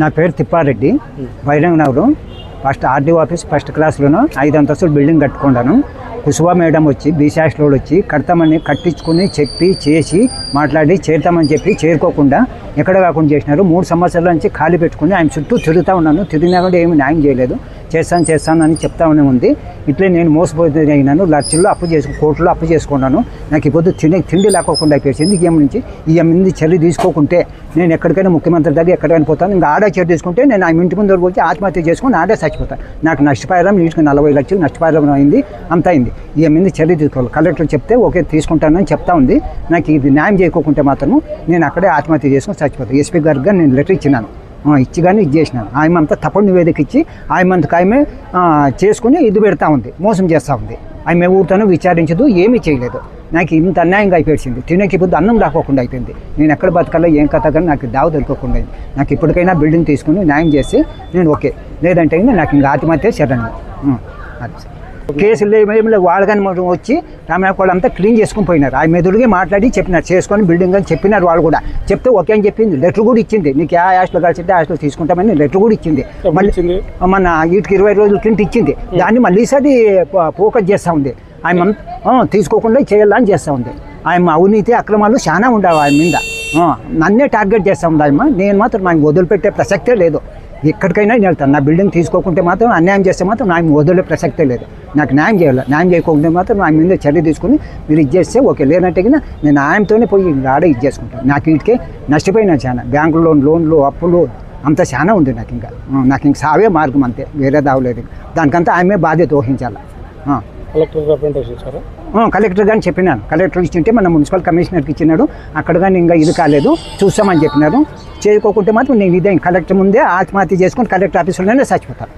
నా పేరు తిప్పారెడ్డి బైరంగ నగరం ఫస్ట్ ఆర్డీ ఆఫీస్ ఫస్ట్ క్లాస్లోనూ ఐదు అంతస్తులు బిల్డింగ్ కట్టుకున్నాను. కుసువా మేడం వచ్చి బీసాస్లో వచ్చి కడతామని కట్టించుకుని చెప్పి చేసి మాట్లాడి చేరుతామని చెప్పి చేరుకోకుండా ఎక్కడ కాకుండా చేసినారు. మూడు సంవత్సరాల నుంచి ఖాళీ పెట్టుకుని ఆయన చుట్టూ తిరుగుతూ ఉన్నాను. తిరిగినా కూడా ఏమి న్యాయం చేయలేదు. చేస్తాను చేస్తాను అని చెప్తానే ఉంది. ఇట్లే నేను మోసపోతే అయినాను లక్షల్లో అప్పు చేసుకు కోట్లలో అప్పు చేసుకున్నాను. నాకు ఇప్పుడు తిండి తిండి లేకోకుండా అయిపోయింది ఈఎం నుంచి ఈఎం నుంచి చర్య తీసుకోకుంటే నేను ఎక్కడికైనా ముఖ్యమంత్రి దగ్గర ఎక్కడికైనా పోతాను. ఇంకా ఆడే చర్య తీసుకుంటే నేను ఆ ఇంటి ముందు వచ్చి ఆత్మహత్య చేసుకుని ఆడే చచ్చిపోతాను నాకు నష్టపరిహారం నీటికి నలభై లక్షలు నష్టపరిహారం అయింది అంత అయింది. ఈఎం మీద చర్య తీసుకోవాలి. కలెక్టర్ చెప్తే ఓకే తీసుకుంటానని చెప్తా ఉంది. నాకు ఇది న్యాయం చేయకోకుంటే మాత్రం నేను అక్కడే ఆత్మహత్య చేసుకుని చచ్చిపోతాను ఎస్పీ గారికి నేను లెటర్ ఇచ్చినాను. ఇచ్చి కానీ ఇది చేసినాను ఆమె అంతా తప్పుడు నివేదిక ఇచ్చి ఆమె అంతకు ఆమె చేసుకుని ఇది పెడతా ఉంది మోసం చేస్తూ ఉంది. ఆమె ఊరితోనూ విచారించదు ఏమీ చేయలేదు. నాకు ఇంత అన్యాయంగా అయిపోయింది తినేకి ఇప్పుడు అన్నం రాకోకుండా అయిపోయింది. నేను ఎక్కడ బతకాలో ఏం కథ కానీ నాకు దావ దొరకకుండా అయింది. నాకు ఇప్పటికైనా బిల్డింగ్ తీసుకుని న్యాయం చేసి నేను ఓకే. లేదంటే నాకు ఇంకా ఆత్మహత్య శరణం అది సార్. కేసులు ఏమి వాళ్ళగాని మొత్తం వచ్చి వాళ్ళు అంతా క్లీన్ చేసుకుని పోయినారు. ఆ మెదుడిగా మాట్లాడి చెప్పినారు. చేసుకొని బిల్డింగ్ అని చెప్పినారు వాళ్ళు కూడా. చెప్తే ఓకే అని చెప్పింది. లెటర్ కూడా ఇచ్చింది. నీకు ఏ హాస్టల్ కలిసి హాస్టల్ తీసుకుంటామని లెటర్ కూడా ఇచ్చింది. మళ్ళీ? మన వీటికి ఇరవై రోజుల కింద ఇచ్చింది. దాన్ని మళ్ళీ ఈసారి ఫోకస్ చేస్తూ ఉంది. ఆయన తీసుకోకుండా చేయాలని చేస్తూ ఉంది. ఆయన అవినీతి అక్రమాలు చాలా ఉండవు ఆయన మీద. నన్నే టార్గెట్ చేస్తూ ఉంది ఆయన నేను మాత్రం ఆయన వదిలిపెట్టే ప్రసక్తే లేదు. ఎక్కడికైనా వెళ్తాను. నా బిల్డింగ్ తీసుకోకుంటే మాత్రం అన్యాయం చేస్తే మాత్రం నా వదిలే ప్రసక్తే లేదు. నాకు న్యాయం చేయాలి. న్యాయం చేయకుంటే మాత్రం నా మీద చర్య తీసుకుని మీరు ఇది చేస్తే ఓకే. లేనట్టుగా నేను ఆయనతోనే పోయి ఆడ ఇది చేసుకుంటాను. నాకు వీటికే నష్టపోయినా చాలా. బ్యాంకు లోన్ లోన్లు అప్పులు అంత చాలా ఉంది నాకు ఇంకా. నాకు ఇంక సావే మార్గం అంతే. వేరే దావలేదు దానికంతా ఆమె బాధ్యత వహించాలి. కలెక్టర్ రిప్రజెంటేషన్ ఇచ్చారా? కలెక్టర్ గారిని చెప్పినాను. కలెక్టర్ ఇచ్చింటే మన మున్సిపల్ కమిషనర్కి ఇచ్చినాడు. అక్కడ కానీ ఇంకా ఇది కాలేదు. చూస్తామని చెప్పినారు. చేరుకోకుంటే మాత్రం నేను ఇదే కలెక్టర్ ముందే ఆత్మహత్య చేసుకుని కలెక్టర్ ఆఫీసులోనే చచ్చిపోతాను